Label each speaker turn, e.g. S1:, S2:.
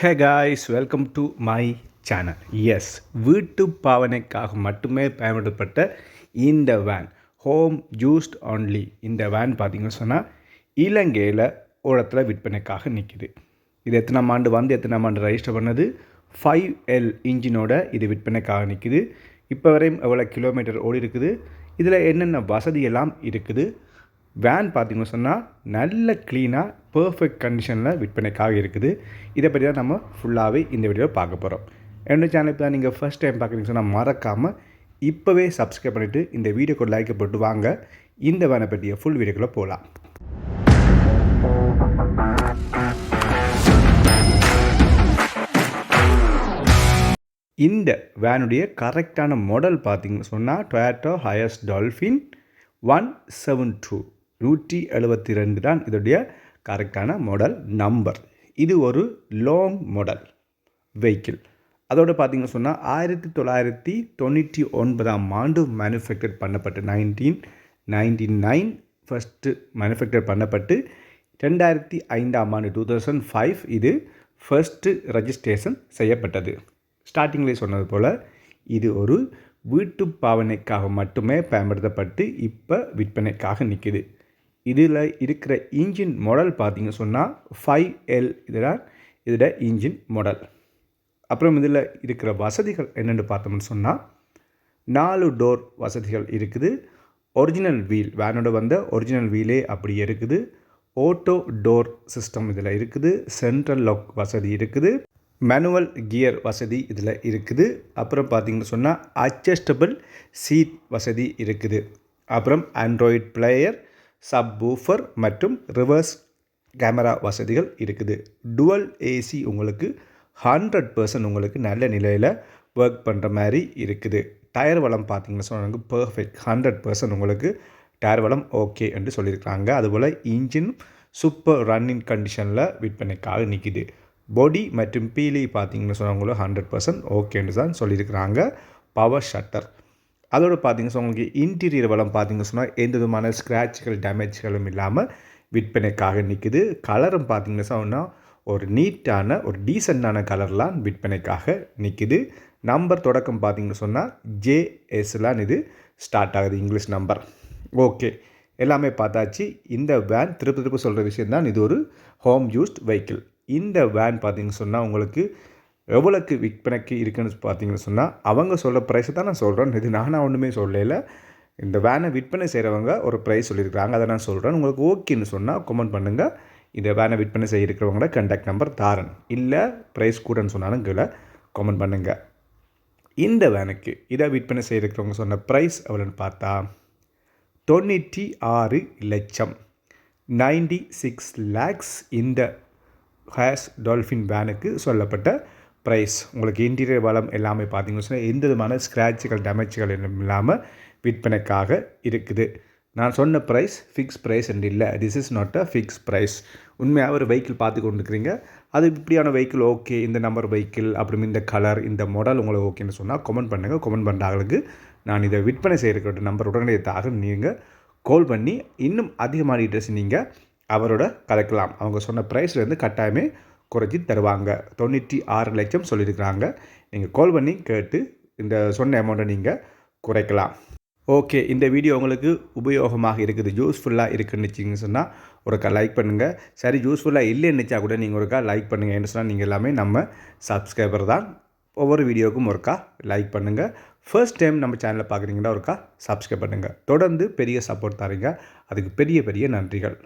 S1: Hey guys welcome to my channel S வீட்டு பாவனைக்காக மட்டுமே பயன்படுத்தப்பட்ட இந்த வேன் ஹோம் ஜூஸ்ட் ஆன்லி இந்த வேன் பார்த்திங்கன்னு சொன்னால் இலங்கையில் ஒரு விற்பனைக்காக நிற்கிது இது எத்தனாம் ஆண்டு வந்து எத்தனாம் ஆண்டு ரெஜிஸ்டர் பண்ணது? ஃபைவ் எல் இன்ஜினோட இது விற்பனைக்காக நிற்கிது இப்போ வரையும் எவ்வளோ கிலோமீட்டர் ஓடி இருக்குது? இதில் என்னென்ன வசதியெல்லாம் இருக்குது? வேன் பார்த்திங்கன்னு சொன்னால் நல்ல க்ளீனாக பர்ஃபெக்ட் கண்டிஷனில் விற்பனைக்காக இருக்குது. இதை பற்றி தான் நம்ம ஃபுல்லாகவே இந்த வீடியோவில் பார்க்க போகிறோம் என்னோடய சேனல் தான் நீங்கள் ஃபஸ்ட் டைம் பார்க்குறீங்க சொன்னால் மறக்காமல் இப்போவே சப்ஸ்கிரைப் பண்ணிவிட்டு இந்த வீடியோக்கு லைக்கை போட்டு வாங்க. இந்த வேனை பற்றிய ஃபுல் வீடியோக்குள்ளே போகலாம் இந்த வேனுடைய கரெக்டான மாடல் பார்த்தீங்கன்னு சொன்னால் Toyota Hiace Dolphin one seven two நூற்றி எழுபத்தி ரெண்டு தான் இதோடைய கரெக்டான மாடல் நம்பர் இது ஒரு லாங் மாடல் வெஹிக்கிள் அதோடு பார்த்திங்கன்னு சொன்னால் ஆயிரத்தி தொள்ளாயிரத்தி தொண்ணூற்றி ஒன்பதாம் ஆண்டு மேனுஃபேக்சர் பண்ணப்பட்டு nineteen ninety nine first manufacture பண்ணப்பட்டு ரெண்டாயிரத்தி ஐந்தாம் ஆண்டு டூ தௌசண்ட் ஃபைவ் இது ஃபஸ்ட்டு ரெஜிஸ்ட்ரேஷன் செய்யப்பட்டது. ஸ்டார்டிங்லேயே சொன்னது போல் இது ஒரு வீட்டு பாவனைக்காக மட்டுமே பயன்படுத்தப்பட்டு இப்போ விற்பனைக்காக நிற்கிது இதில் இருக்கிற இன்ஜின் மாடல் பார்த்திங்க சொன்னால் ஃபைவ் எல் இதுதான் இதோட இன்ஜின் மாடல் அப்புறம் இதில் இருக்கிற வசதிகள் என்னென்னு பார்த்தோம்னு சொன்னால் நாலு டோர் வசதிகள் இருக்குது. ஒரிஜினல் வீல் வேனோட வந்த ஒரிஜினல் வீலே அப்படி இருக்குது. ஓட்டோ டோர் சிஸ்டம் இதில் இருக்குது. சென்ட்ரல் லாக் வசதி இருக்குது. மேனுவல் கியர் வசதி இதில் இருக்குது. அப்புறம் பார்த்திங்கன்னு சொன்னால் அட்ஜஸ்டபிள் சீட் வசதி இருக்குது. அப்புறம் ஆண்ட்ராய்ட் பிளேயர் சப் பூஃபர் மற்றும் ரிவர்ஸ் கேமரா வசதிகள் இருக்குது. டுவல் ஏசி உங்களுக்கு ஹண்ட்ரட் பர்சன்ட் உங்களுக்கு நல்ல நிலையில் ஒர்க் பண்ணுற மாதிரி இருக்குது. டயர் வளம் பார்த்தீங்கன்னா சொன்னாங்க பர்ஃபெக்ட் ஹண்ட்ரட் பர்சன்ட் உங்களுக்கு டயர் வளம் ஓகே என்று சொல்லியிருக்காங்க அதுபோல் இன்ஜின் சூப்பர் ரன்னிங் கண்டிஷனில் விற்பனைக்காக நிற்கிது பொடி மற்றும் பீலி பார்த்தீங்கன்னு சொன்னவங்களும் ஹண்ட்ரட் பர்சன்ட் ஓகேன்னு தான் சொல்லியிருக்கிறாங்க. பவர் ஷட்டர் அதோடு பார்த்தீங்கன்னா உங்களுக்கு இன்டீரியர் வளம் பார்த்திங்க சொன்னால் எந்த விதமான ஸ்க்ராட்சுகள் டேமேஜ்களும் இல்லாமல் விற்பனைக்காக நிற்குது. கலரும் பார்த்தீங்கன்னா சொன்னால் ஒரு நீட்டான ஒரு டீசெண்டான கலர்லாம் விற்பனைக்காக நிற்கிது. நம்பர் தொடக்கம் பார்த்தீங்கன்னு சொன்னால் ஜேஎஸ்லான்னு இது ஸ்டார்ட் ஆகுது இங்கிலீஷ் நம்பர் ஓகே எல்லாமே பார்த்தாச்சு. இந்த வேன் திருப்பி திருப்பி சொல்கிற விஷயந்தான் இது ஒரு ஹோம் யூஸ்ட் வெஹிக்கிள் இந்த வேன் பார்த்திங்க சொன்னால் உங்களுக்கு எவ்வளோக்கு விற்பனைக்கு இருக்குன்னு பார்த்தீங்கன்னு சொன்னால் அவங்க சொல்கிற ப்ரைஸை தான் நான் சொல்கிறேன் இது நானாக ஒன்றுமே சொல்லல. இந்த வேனை விற்பனை செய்கிறவங்க ஒரு ப்ரைஸ் சொல்லியிருக்கிறாங்க. அதை நான் சொல்கிறேன் உங்களுக்கு ஓகேன்னு சொன்னால் கமெண்ட் பண்ணுங்கள் இந்த வேனை விற்பனை செய்யிருக்கிறவங்களோட கண்டாக்ட் நம்பர் தாரன். இல்லை ப்ரைஸ் கூடன்னு சொன்னாலும் கீழே கமெண்ட் பண்ணுங்கள் இந்த வேனுக்கு இதை விற்பனை செய்திருக்கிறவங்க சொன்ன ப்ரைஸ் எவ்வளோன்னு பார்த்தா தொண்ணூற்றி ஆறு லட்சம் நைன்டி சிக்ஸ் லேக்ஸ் இந்த ஹேஸ் டால்ஃபின் வேனுக்கு சொல்லப்பட்ட ப்ரைஸ் உங்களுக்கு இன்டீரியர் வளம் எல்லாமே பார்த்தீங்கன்னு சொன்னால் எந்த விதமான ஸ்க்ராட்சுகள் டேமேஜ்கள் இல்லாமல் விற்பனைக்காக இருக்குது. நான் சொன்ன ப்ரைஸ் ஃபிக்ஸ் ப்ரைஸ் என்று இல்லை. This is not a fix price உண்மையாக ஒரு வெஹிக்கிள் பார்த்து கொண்டுருக்கிறீங்க. அது இப்படியான வெஹிக்கிள் ஓகே இந்த நம்பர் வெஹிக்கிள் அப்புறம் இந்த கலர் இந்த மாடல் உங்களுக்கு ஓகேன்னு சொன்னால் கமெண்ட் பண்ணுங்கள் கமெண்ட் பண்ணுறாங்களுக்கு நான் இதை விற்பனை செய்கிற நம்பர் உடனடியாக நீங்கள் கால் பண்ணி இன்னும் அதிகமான டீட்டெயில்ஸ் நீங்கள் அவரோட கலக்கலாம். அவங்க சொன்ன ப்ரைஸ்லேருந்து கட்டாயமே குறைச்சி தருவாங்க. தொண்ணூற்றி ஆறு லட்சம் சொல்லியிருக்கிறாங்க. நீங்கள் கால் பண்ணி கேட்டு இந்த சொன்ன அமௌண்ட்டை நீங்கள் குறைக்கலாம். ஓகே இந்த வீடியோ உங்களுக்கு உபயோகமாக இருக்குது யூஸ்ஃபுல்லாக இருக்குன்னு சொன்னால் ஒருக்கா லைக் பண்ணுங்கள் சரி யூஸ்ஃபுல்லாக இல்லைன்னுச்சா கூட நீங்கள் ஒருக்கா லைக் பண்ணுங்கள் என்ன சொன்னால் நீங்கள் எல்லாமே நம்ம சப்ஸ்கிரைபர் தான். ஒவ்வொரு வீடியோவுக்கும் ஒருக்கா லைக் பண்ணுங்கள் ஃபர்ஸ்ட் டைம் நம்ம சேனலில் பார்க்குறீங்கன்னா ஒருக்கா சப்ஸ்கிரைப் பண்ணுங்கள் தொடர்ந்து பெரிய சப்போர்ட் தரீங்க. அதுக்கு பெரிய பெரிய நன்றிகள்.